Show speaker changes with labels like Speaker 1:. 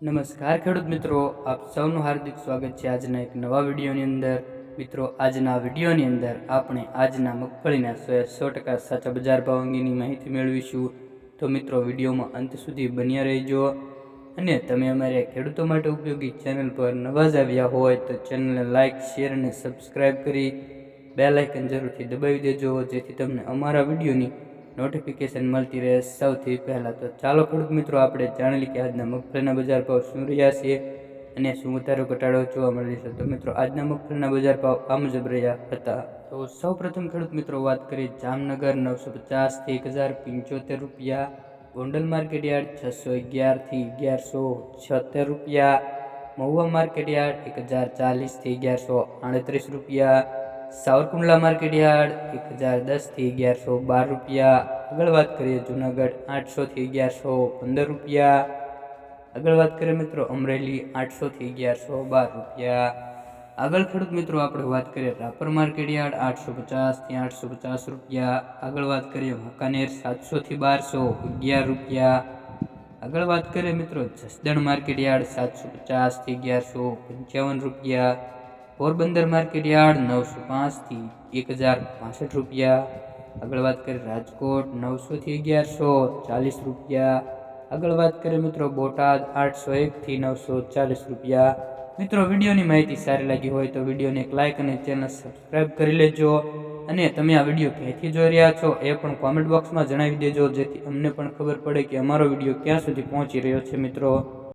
Speaker 1: નમસ્કાર ખેડૂત મિત્રો, આપ સૌનું હાર્દિક સ્વાગત છે આજના એક નવા વિડીયોની અંદર. મિત્રો, આજના વિડીયોની અંદર આપણે આજના મગફળીના સો સો ટકા સાચા બજાર ભાવ અંગેની માહિતી મેળવીશું. તો મિત્રો, વિડીયોમાં અંત સુધી બન્યા રહેજો. અને તમે અમારે ખેડૂતો માટે ઉપયોગી ચેનલ પર નવા જ આવ્યા હોય તો ચેનલને લાઇક શેર અને સબસ્ક્રાઇબ કરી બે લાઇકન જરૂરથી દબાવી દેજો, જેથી તમને અમારા વિડીયોની નોટિફિકેશન મળતી રહે સૌથી પહેલાં તો. ચાલો ખેડૂત મિત્રો, આપણે જાણી કે આજના મગફળીના બજાર ભાવ શું રહ્યા છે અને શું વધારો ઘટાડો જોવા મળી છે. તો મિત્રો, આજના મગફળીના બજાર ભાવ આ મુજબ રહ્યા હતા. તો સૌ પ્રથમ ખેડૂત મિત્રો, વાત કરીએ જામનગર નવસો પચાસથી એક હજાર પંચોતેર રૂપિયા, ગોંડલ માર્કેટ યાર્ડ છસો અગિયારથી અગિયારસો છોતેર રૂપિયા, મહુવા માર્કેટ યાર્ડ એક હજાર ચાલીસથી અગિયારસો આડત્રીસ રૂપિયા સાવરકુંડલા માર્કેટ યાર્ડ એક હજાર દસથી અગિયારસો બાર રૂપિયા. આગળ વાત કરીએ જુનાગઢ આઠસોથી અગિયારસો પંદર રૂપિયા. આગળ વાત કરીએ મિત્રો અમરેલી આઠસોથી અગિયારસો બાર રૂપિયા. આગળ ખેડૂત મિત્રો આપણે વાત કરીએ રાપર માર્કેટ યાર્ડ આઠસો પચાસથી આઠસો પચાસ રૂપિયા. આગળ વાત કરીએ વાંકાનેર સાતસોથી બારસો અગિયાર રૂપિયા. આગળ વાત કરીએ મિત્રો જસદણ માર્કેટ યાર્ડ સાતસો પચાસથી અગિયારસો પંચાવન રૂપિયા. પોરબંદર માર્કેટ યાર્ડ નવસો પાંચથી એક હજાર પાસઠ રૂપિયા. આગળ વાત કરીએ રાજકોટ નવસોથી અગિયારસો ચાલીસ રૂપિયા. આગળ વાત કરીએ મિત્રો બોટાદ આઠસો એકથી નવસો ચાલીસ રૂપિયા. મિત્રો વિડીયોની માહિતી સારી લાગી હોય તો વિડીયોને એક લાઇક અને ચેનલ સબસ્ક્રાઈબ કરી લેજો. અને તમે આ વીડિયો ક્યાંથી જોઈ રહ્યા છો એ પણ કોમેન્ટ બોક્સમાં જણાવી દેજો, જેથી અમને પણ ખબર પડે કે અમારો વીડિયો ક્યાં સુધી પહોંચી રહ્યો છે મિત્રો.